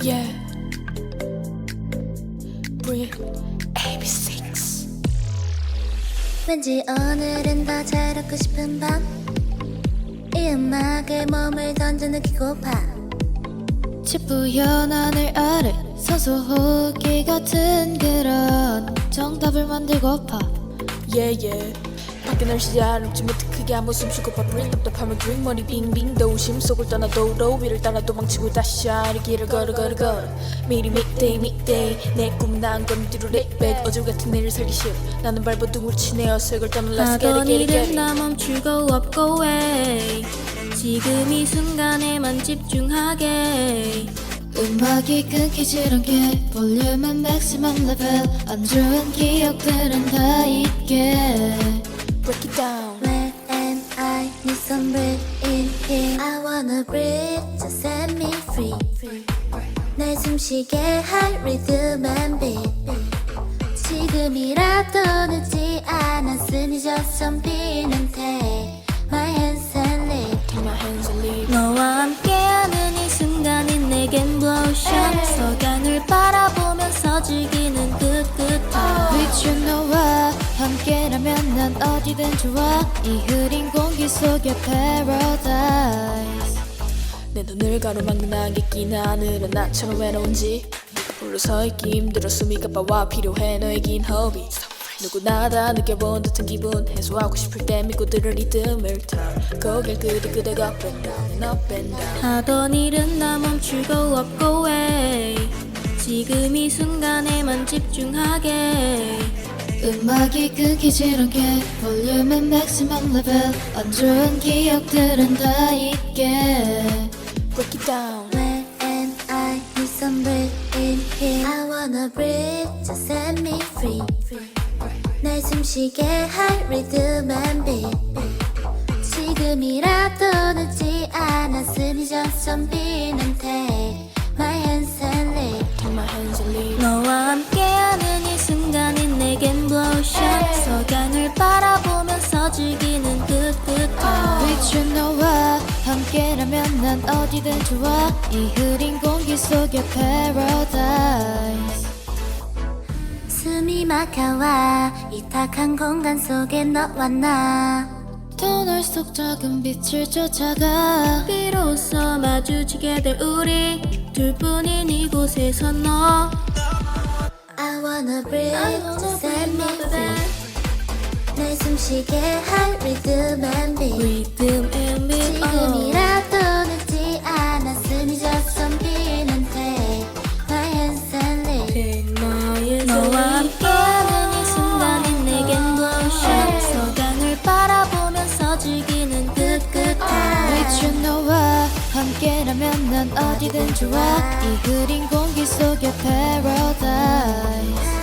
Yeah. Breathe. AB6. 왠지 오늘은 더 자유롭고 싶은 밤. 이 음악에 몸을 던져 느끼고 봐. 찌뿌연 하늘 아래 서서호기 같은 그런 정답을 만들고 파. Yeah, yeah. 날씨 아름지 못해 크게 한번 숨쉬고 바쁠 답답함을 drink 머리 빙빙 도심 속을 떠나 도로 위를 따라 도망치고 다시 샤리 길을 걸어 걸어 걸어. 미리 midday midday. 내 꿈은 난건 뒤로 렉백 어제 같은 내일 살기 싫어. 나는 발버둥을 치네 어색을 떠는 Let's get it get it 나 멈추고 없고 왜? 지금 이 순간에만 집중하게. 음악이 끊기질 않게 볼륨은 맥시멈 레벨 안 좋은 기억들은 다 잊게 break it down When am I need some breath in here I wanna breathe just set me free 날 숨쉬게 할 rhythm and beat 지금이라도 늦지 않았으니 just 좀비 어디든 좋아. 이 흐린 공기 속의 paradise. 내 눈을 가로막는 안개낀 하늘은 나처럼 외로운지. 홀로 서 있기 힘들어 숨이 가빠와 필요해 너의 긴 허비 누구나 다 느껴본 듯한 기분. 해소하고 싶을 때 믿고 들을 리듬을 타. 거길 그대 그대가 up and down up and down. 하던 일은 나 멈추고 없고 왜 지금 이 순간에만 집중하게 음악이 끊기질 않게 볼륨은 맥시멈 레벨 안 좋은 기억들은 다 잊게 break it down When am I need some breath in here I wanna breathe just set me free 날 숨쉬게 할 rhythm and beat 지금이라도 늦지 않았으니 just 좀비 난 어디든 좋아. 이 흐린 공기 속의 paradise. 숨이 막혀와 이 탁한 공간 속에 너와 나. 터널 속 작은 빛을 쫓아가. 비로소 마주치게 될 우리 둘뿐인 이곳에서 너. I wanna breathe set me free 날 숨쉬게 할 rhythm and beat. Rhythm and beat oh. 지금이라 함께라면 난 어디든 좋아. 이 흐린 공기 속의 paradise